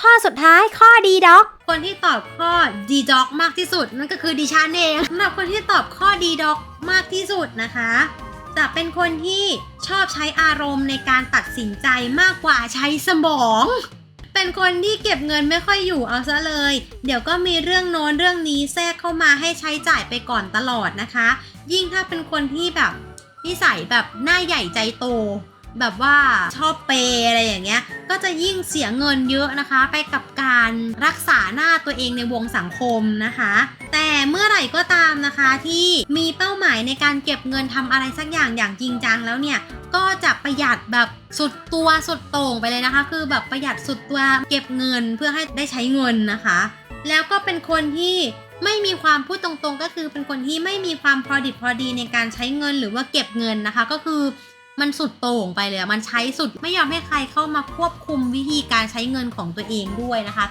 ข้อสุดท้ายข้อดีด็อก คนที่ตอบข้อดีด็อกมากที่สุดนั่นก็คือดิฉันเองสำหรับคนที่ตอบข้อดีด็อกมากที่สุดนะคะ จะเป็นคนที่ชอบใช้อารมณ์ในการตัดสินใจมากกว่าใช้สมอง เป็นคนที่เก็บเงินไม่ค่อยอยู่เอาซะเลย เดี๋ยวก็มีเรื่องโน้นเรื่องนี้แทรกเข้ามาให้ใช้จ่ายไปก่อนตลอดนะคะ ยิ่งถ้าเป็นคนที่แบบนิสัยแบบหน้าใหญ่ใจโต แบบว่าชอบเปย์อะไรอย่างเงี้ย ก็จะยิ่งเสียเงินเยอะนะคะ ไปกับการรักษาหน้าตัวเองในวงสังคมนะคะ แต่เมื่อไหร่ก็ตามนะคะที่มีเป้าหมายในการเก็บเงินทำอะไรสักอย่างอย่างจริงจังแล้วเนี่ยก็จะประหยัดแบบสุดตัวสุดโต่งไปเลยนะคะ คือแบบประหยัดสุดตัวเก็บเงินเพื่อให้ได้ใช้เงินนะคะ แล้วก็เป็นคนที่ไม่มีความพูดตรงๆ ก็คือเป็นคนที่ไม่มีความพอดิบพอดีในการใช้เงินหรือว่าเก็บเงินนะคะ ก็คือ มันสุดโต่งไปเลยมันใช้สุดไม่ยอมให้ใครเข้ามาควบคุมวิธีการใช้เงินของตัวเองด้วยนะคะ